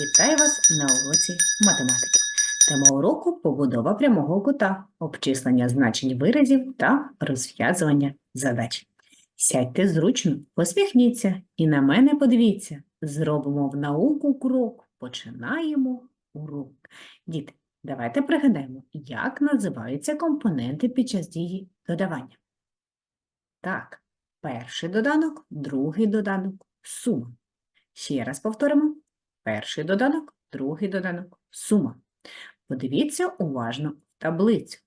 Вітаю вас на уроці математики. Тема уроку побудова прямого кута, обчислення значень виразів та розв'язування задач. Сядьте зручно, посміхніться і на мене подивіться. Зробимо в науку крок. Починаємо урок. Діти, давайте пригадаємо, як називаються компоненти під час дії додавання. Так, перший доданок, другий доданок, сума. Ще раз повторимо. Перший доданок, другий доданок, сума. Подивіться уважно в таблицю.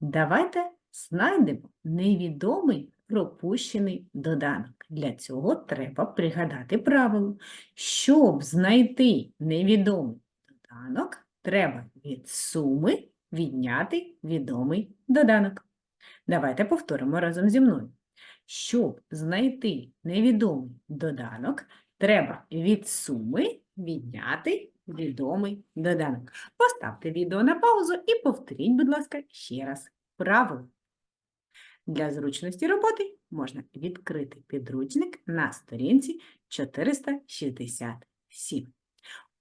Давайте знайдемо невідомий пропущений доданок. Для цього треба пригадати правило. Щоб знайти невідомий доданок, треба від суми відняти відомий доданок. Давайте повторимо разом зі мною. Щоб знайти невідомий доданок, треба від суми відняти відомий доданок. Поставте відео на паузу і повторіть, будь ласка, ще раз правило. Для зручності роботи можна відкрити підручник на сторінці 467.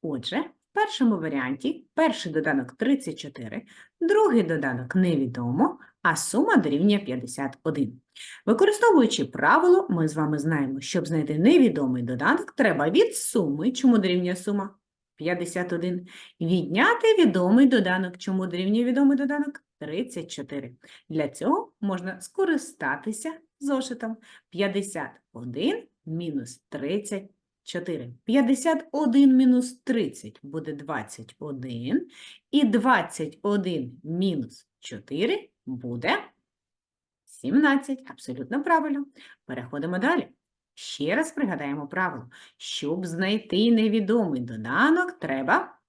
Отже, в першому варіанті перший доданок 34, другий доданок невідомо, а сума дорівнює 51. Використовуючи правило, ми з вами знаємо, щоб знайти невідомий доданок, треба від суми, чому дорівнює сума 51, відняти відомий доданок, чому дорівнює відомий доданок 34. Для цього можна скористатися зошитом 51 мінус 34. 51 мінус 30 буде 21, і 21 мінус 4 буде 17. Абсолютно правильно. Переходимо далі. Ще раз пригадаємо правило. Щоб знайти невідомий доданок, треба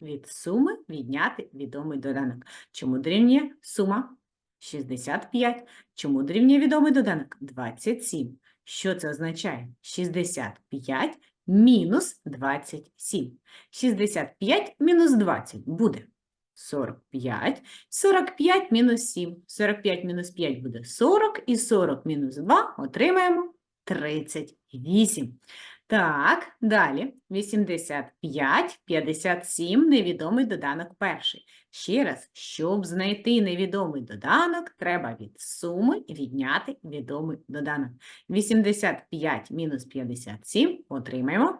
від суми відняти відомий доданок. Чому дорівнює сума? 65. Чому дорівнює відомий доданок? 27. Що це означає? 65 мінус 27. 65 мінус 20 буде 45. 45 мінус 7. 45 мінус 5 буде 40. І 40 мінус 2 отримаємо 38. Так, далі 85, 57, невідомий доданок перший. Ще раз, щоб знайти невідомий доданок, треба від суми відняти відомий доданок. 85 мінус 57 отримаємо.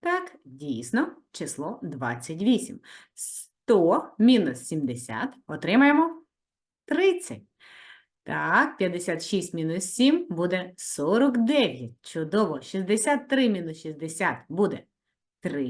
Так, дійсно, число 28. 100 мінус 70 отримаємо 30. Так, 56 мінус 7 буде 49. Чудово. 63 мінус 60 буде 3.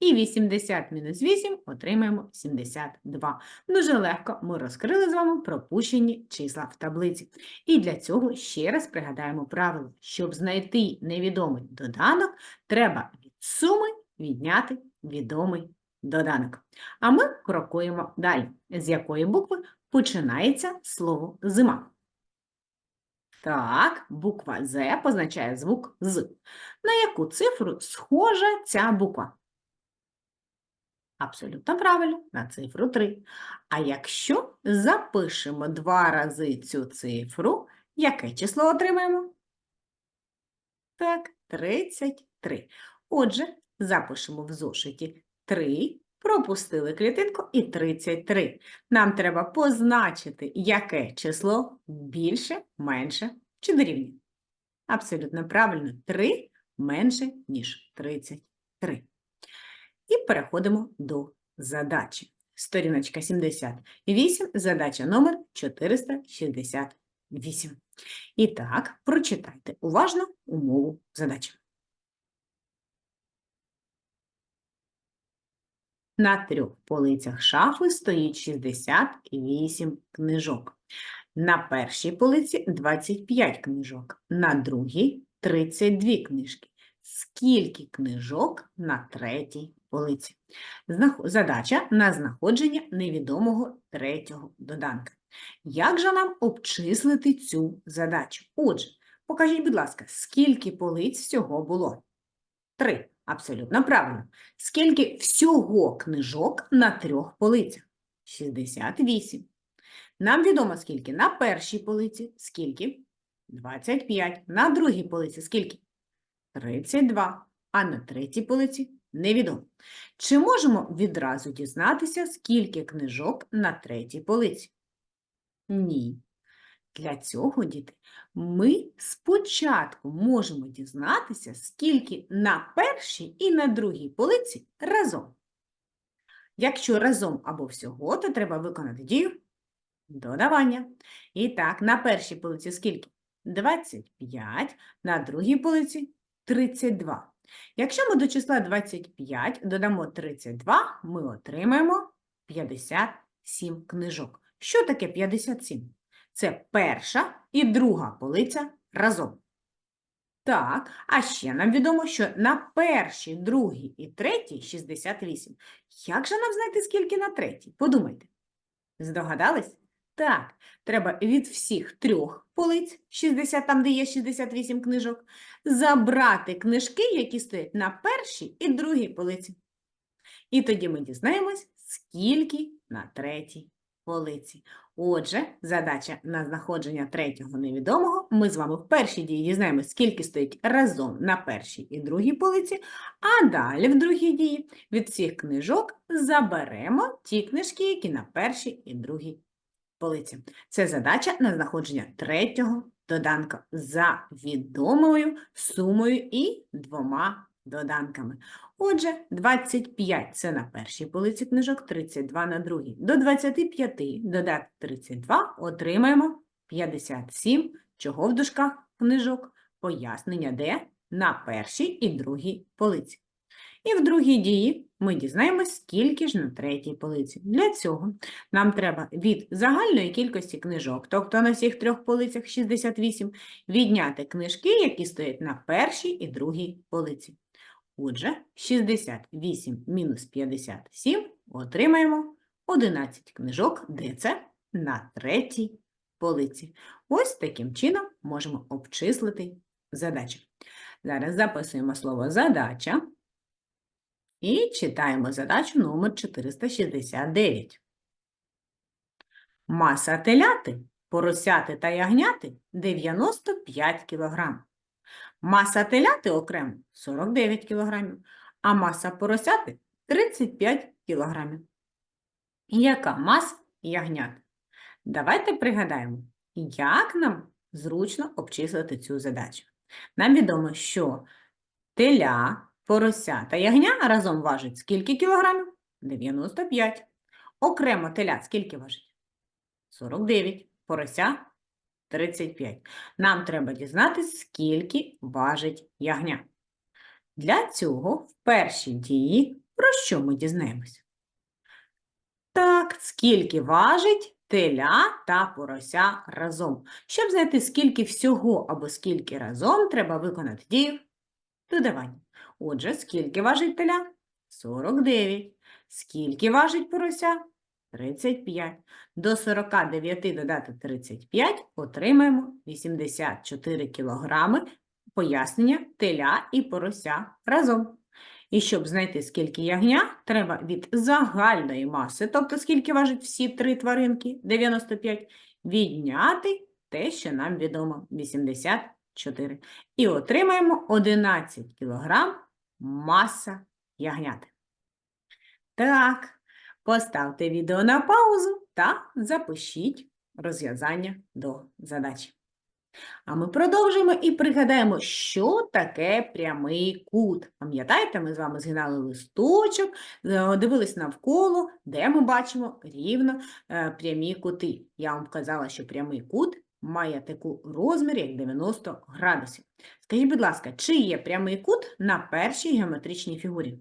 І 80 мінус 8 отримаємо 72. Дуже легко ми розкрили з вами пропущені числа в таблиці. І для цього ще раз пригадаємо правило. Щоб знайти невідомий доданок, треба від суми відняти відомий доданок. А ми крокуємо далі. З якої букви починається слово зима. Так, буква З позначає звук з. На яку цифру схожа ця буква? Абсолютно правильно, на цифру 3. А якщо запишемо два рази цю цифру, яке число отримаємо? Так, 33. Отже, запишемо в зошиті 3 Пропустили клітинку і 33. Нам треба позначити, яке число більше, менше чи дорівнює. Абсолютно правильно, 3 менше, ніж 33. І переходимо до задачі. Сторіночка 78, задача номер 468. І так, прочитайте уважно умову задачі. На трьох полицях шафи стоїть 68 книжок. На першій полиці 25 книжок, на другій 32 книжки. Скільки книжок на третій полиці? Задача на знаходження невідомого третього доданка. Як же нам обчислити цю задачу? Отже, покажіть, будь ласка, скільки полиць всього було? Три. Абсолютно правильно. Скільки всього книжок на трьох полицях? 68. Нам відомо скільки на першій полиці, скільки? 25. На другій полиці скільки? 32. а на третій полиці невідомо. Чи можемо відразу дізнатися, скільки книжок на третій полиці? Ні. Для цього, діти, ми спочатку можемо дізнатися, скільки на першій і на другій полиці разом. Якщо разом або всього, то треба виконати дію додавання. І так, на першій полиці скільки? 25, на другій полиці 32. Якщо ми до числа 25 додамо 32, ми отримаємо 57 книжок. Що таке 57? Це перша і друга полиця разом. Так, а ще нам відомо, що на першій, другій і третій 68. Як же нам знайти, скільки на третій? Подумайте. Здогадались? Так, треба від всіх трьох полиць, 60, там, де є 68 книжок, забрати книжки, які стоять на першій і другій полиці. І тоді ми дізнаємось, скільки на третій полиці. Отже, задача на знаходження третього невідомого. Ми з вами в першій дії дізнаємось, скільки стоїть разом на першій і другій полиці, а далі в другій дії від всіх книжок заберемо ті книжки, які на першій і другій полиці. Це задача на знаходження третього доданка за відомою сумою і двома доданками. Отже, 25 – це на першій полиці книжок, 32 – на другій. До 25 додати 32 отримаємо 57, чого в дужках книжок, пояснення де на першій і другій полиці. І в другій дії ми дізнаємось, скільки ж на третій полиці. Для цього нам треба від загальної кількості книжок, тобто на всіх трьох полицях 68, відняти книжки, які стоять на першій і другій полиці. Отже, 68 мінус 57 отримаємо 11 книжок, де це на третій полиці. Ось таким чином можемо обчислити задачу. Зараз записуємо слово задача і читаємо задачу номер 469. Маса теляти, поросяти та ягняти 95 кг. Маса теляти окремо 49 кг, а маса поросяти 35 кг. Яка маса ягнят? Давайте пригадаємо, як нам зручно обчислити цю задачу. Нам відомо, що теля, порося та ягня разом важать скільки кілограмів? 95. Окремо теля скільки важить? 49. Порося 35. Нам треба дізнатися, скільки важить ягня. Для цього в першій дії про що ми дізнаємось? Так, скільки важить теля та порося разом. Щоб знайти, скільки всього або скільки разом, треба виконати дію додавання. Отже, скільки важить теля? 49. Скільки важить порося? 35. До 49 додати 35 отримаємо 84 кілограми пояснення теля і порося разом. І щоб знайти, скільки ягня, треба від загальної маси, тобто скільки важать всі три тваринки, 95, відняти те, що нам відомо, 84. І отримаємо 11 кілограм маса ягняти. Так, поставте відео на паузу та запишіть розв'язання до задачі. А ми продовжуємо і пригадаємо, що таке прямий кут. Пам'ятаєте, ми з вами згинали листочок, е, дивились навколо, де ми бачимо рівно е, прямі кути. Я вам казала, що прямий кут має таку розмір, як 90 градусів. Скажіть, будь ласка, чи є прямий кут на першій геометричній фігурі?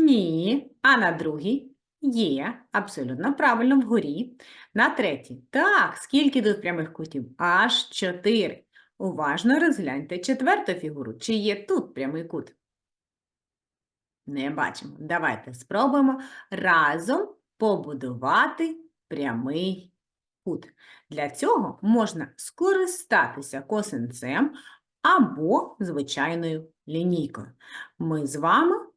Ні. А на другій? Є, абсолютно правильно, вгорі. На третій. Так, скільки тут прямих кутів? Аж чотири. Уважно розгляньте четверту фігуру. Чи є тут прямий кут? Не бачимо. Давайте спробуємо разом побудувати прямий кут. Для цього можна скористатися косинцем або звичайною лінійкою. Ми з вами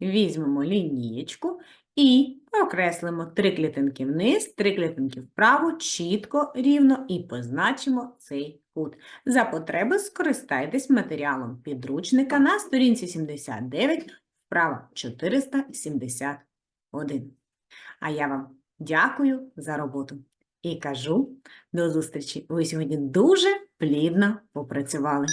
візьмемо лінієчку І окреслимо три клітинки вниз, три клітинки вправо, чітко, рівно і позначимо цей кут. За потреби скористайтесь матеріалом підручника на сторінці 79, вправа 471. А я вам дякую за роботу і кажу до зустрічі. Ви сьогодні дуже плідно попрацювали.